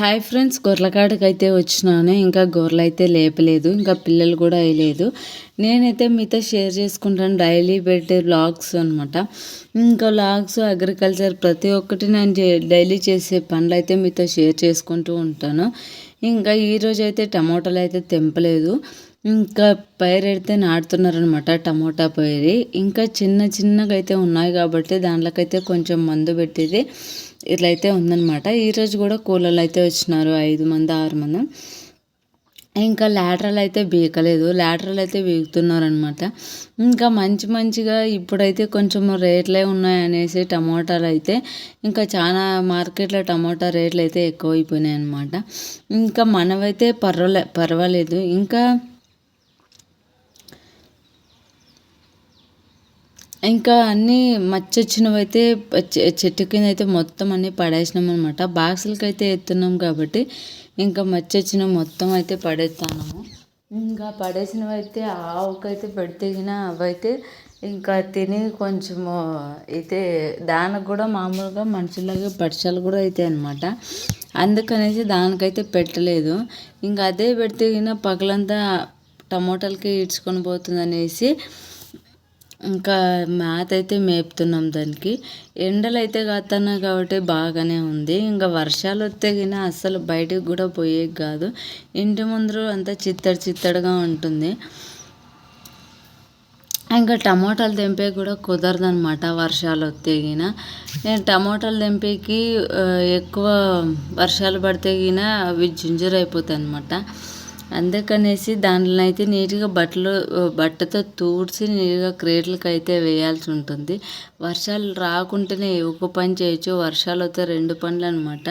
Hi friends గొర్రెకాడికి అయితే వచ్చినాను ఇంకా గొర్రెలు అయితే లేపలేదు ఇంకా పిల్లలు కూడా వేయలేదు నేనైతే మీతో షేర్ చేసుకుంటాను డైలీ పెట్టే బ్లాగ్స్ అనమాట ఇంకా బ్లాగ్స్ అగ్రికల్చర్ ప్రతి ఒక్కటి నేను డైలీ చేసే పనులు అయితే మీతో షేర్ చేసుకుంటూ ఉంటాను. ఇంకా ఈరోజు అయితే టమోటాలు అయితే తెంపలేదు. ఇంకా పైరు అయితే నాటుతున్నారనమాట టమోటా పైరు. ఇంకా చిన్న చిన్నగా అయితే ఉన్నాయి కాబట్టి దాంట్లోకైతే కొంచెం మందు పెట్టేది. ఇట్లా అయితే ఉందనమాట ఈరోజు కూడా కూలర్లు అయితే వచ్చినారు ఐదు మంది ఆరు మంది. ఇంకా లాటరల్ అయితే బీకలేదు. లాటరల్ అయితే బీగుతున్నారనమాట ఇంకా మంచి మంచిగా ఇప్పుడైతే కొంచెం రేట్లే ఉన్నాయనేసి టమోటాలు అయితే ఇంకా చాలా మార్కెట్లో టమోటా రేట్లు అయితే ఎక్కువైపోయినాయి అనమాట ఇంకా మనమైతే పర్వాలే పర్వాలేదు. ఇంకా ఇంకా అన్నీ మచ్చొచ్చినవి అయితే చెట్టు కింద అయితే మొత్తం అన్నీ పడేసినాం అనమాట బాక్సులకి అయితే ఎత్తున్నాం కాబట్టి ఇంకా మచ్చొచ్చిన మొత్తం అయితే పడేస్తాము ఇంకా పడేసినవి అయితే ఆవుకైతే పెడితేగిన అవైతే ఇంకా తిని కొంచెము అయితే దానికి కూడా మామూలుగా మనుషులాగా పడిచాలు కూడా అవుతాయి అనమాట అందుకనేసి దానికైతే పెట్టలేదు. ఇంకా అదే పెడితే పగలంతా టమోటాలకి ఈడ్చుకొని పోతుంది అనేసి ఇంకా మ్యాథ్ అయితే మేపుతున్నాం దానికి. ఎండలు అయితే కాస్తున్నాయి కాబట్టి బాగానే ఉంది. ఇంకా వర్షాలు వస్తే గిన అస్సలు బయటికి కూడా పోయే కాదు. ఇంటి ముందర అంతా చిత్తడి చిత్తడిగా ఉంటుంది. ఇంకా టమోటాలు తెంపే కూడా కుదరదు అనమాట వర్షాలు వస్తే నేను టమోటాలు తెంపేకి ఎక్కువ వర్షాలు పడితే గిన అవి జింజర్ అయిపోతాయి అనమాట అందుకనేసి దాంట్లో అయితే నీట్గా బట్టలు బట్టతో తూడ్చి నీట్గా క్రేట్లకి అయితే వేయాల్సి ఉంటుంది. వర్షాలు రాకుంటేనే ఒక పని చేయొచ్చు. వర్షాలు వస్తే రెండు పనులు అనమాట